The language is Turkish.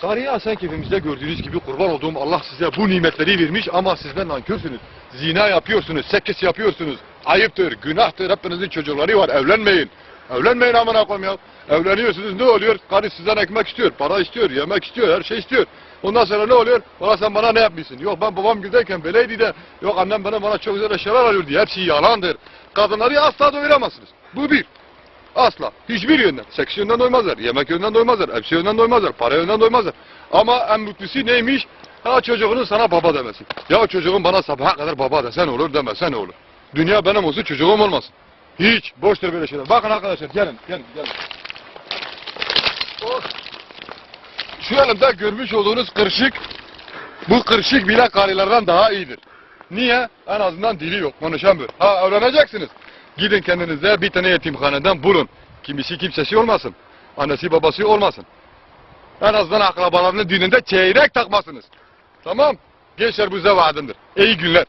Karıya sen keyfimizde gördüğünüz gibi kurban olduğum Allah size bu nimetleri vermiş ama sizden nankörsünüz. Zina yapıyorsunuz, sekkes yapıyorsunuz. Ayıptır, günahtır. Hepinizin çocukları var. Evlenmeyin. Evlenmeyin amına koyayım ya. Evleniyorsunuz ne oluyor? Karı sizden ekmek istiyor, para istiyor, yemek istiyor, her şey istiyor. Ondan sonra ne oluyor? Valla sen bana ne yapmışsın? Yok ben babam güldeyken böyleydi de, yok annem bana bana çok güzel eşyalar alıyor diye. Hepsi yalandır. Kadınları asla doyuramazsınız. Bu bir. Asla. Hiçbir yönden. Seks yönden doymazlar. Yemek yönden doymazlar. Elbise yönden doymazlar. Para yönden doymazlar. Ama en mutlusu neymiş? Ha çocuğunun sana baba demesi. Ya çocuğun bana sabaha kadar baba desen olur demesen olur. Dünya benim olsun çocuğum olmasın. Hiç. Boştur böyle şeyler. Bakın arkadaşlar gelin. Gelin. Gelin. Oh. Şu elimde görmüş olduğunuz kırışık bu kırışık bile karılardan daha iyidir. Niye? En azından dili yok. Konuşamıyor. Ha öğreneceksiniz. Gidin kendinize bir tane yetimhaneden bulun. Kimisi kimsesi olmasın. Annesi babası olmasın. En azından akrabalarının dininde çeyrek takmasınız. Tamam? Gençler bu size. İyi günler.